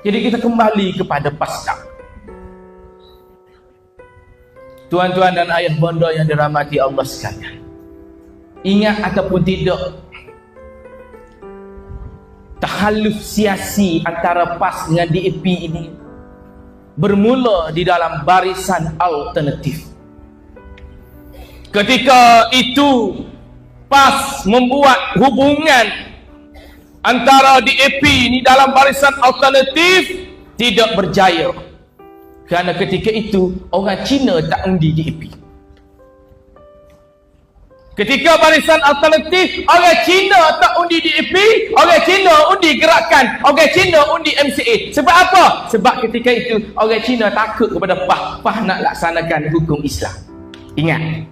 Jadi kita kembali kepada pasca. Tuan-tuan dan ayah bonda yang dirahmati Allah sekalian. Ingat ataupun tidak Tahaluf siasi antara PAS dengan DAP ini Bermula di dalam barisan alternatif Ketika itu PAS membuat hubungan antara DAP ini dalam barisan alternatif tidak berjaya. Kerana ketika itu orang Cina tak undi DAP ketika barisan alternatif orang Cina tak undi DAP orang Cina undi gerakan orang Cina undi MCA sebab apa? sebab ketika itu orang Cina takut kepada PAH. PAH nak laksanakan hukum Islam. Ingat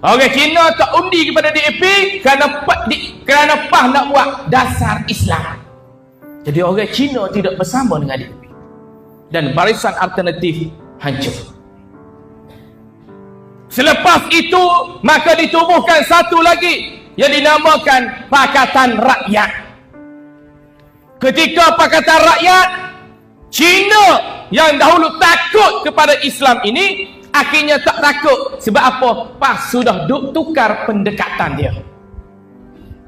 Orang Cina tak undi kepada DAP kerana di, kerana PAH nak buat dasar Islam. Jadi orang Cina tidak bersama dengan DAP. Dan barisan alternatif hancur. Selepas itu, maka ditubuhkan satu lagi yang dinamakan Pakatan Rakyat. Ketika Pakatan Rakyat, Cina yang dahulu takut kepada Islam ini akhirnya tak takut. Sebab apa? Pas sudah duk tukar pendekatan dia.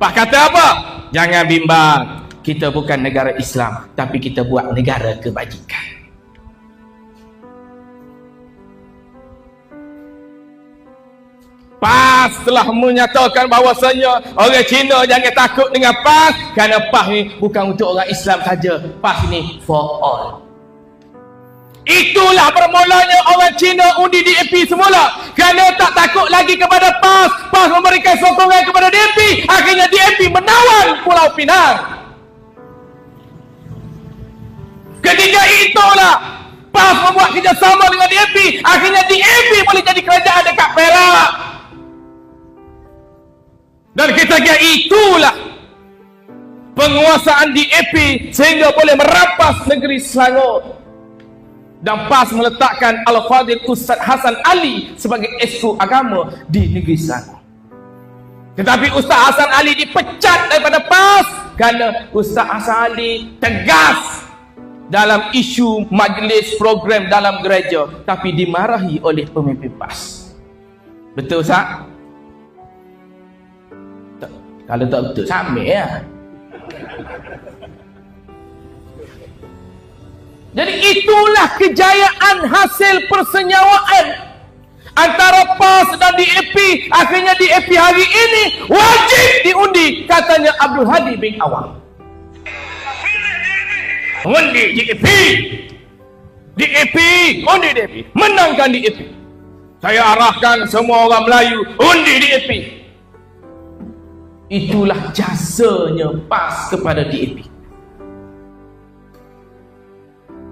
Pas kata apa? Jangan bimbang. Kita bukan negara Islam tapi kita buat negara kebajikan. PAS telah menyatakan bahawasanya orang Cina jangan takut dengan PAS. Kerana PAS ni bukan untuk orang Islam saja. PAS ni for all. Itulah bermulanya orang Cina undi DAP semula. Kerana tak takut lagi kepada PAS. PAS memberikan sokongan kepada DAP. Akhirnya DAP menawan Pulau Pinang. Ketika itulah PAS membuat kerjasama dengan DAP. Akhirnya DAP boleh jadi kerajaan dekat Perak. Dan kita kira itulah penguasaan DAP sehingga boleh merampas negeri Selangor dan PAS meletakkan Al-Fadhil Ustaz Hasan Ali sebagai esko agama di negeri Selangor. Tetapi Ustaz Hasan Ali dipecat daripada PAS kerana Ustaz Hasan Ali tegas dalam isu majlis program dalam gereja tapi dimarahi oleh pemimpin PAS. Betul Ustaz? Kalau tak betul, sama ya. Itulah kejayaan hasil persenyawaan antara PAS dan DAP. Akhirnya DAP hari ini wajib diundi katanya Abdul Hadi bin Awang. Undi DAP. DAP, undi DAP. Menangkan DAP. Saya arahkan semua orang Melayu undi DAP. Itulah jasanya PAS kepada DAP.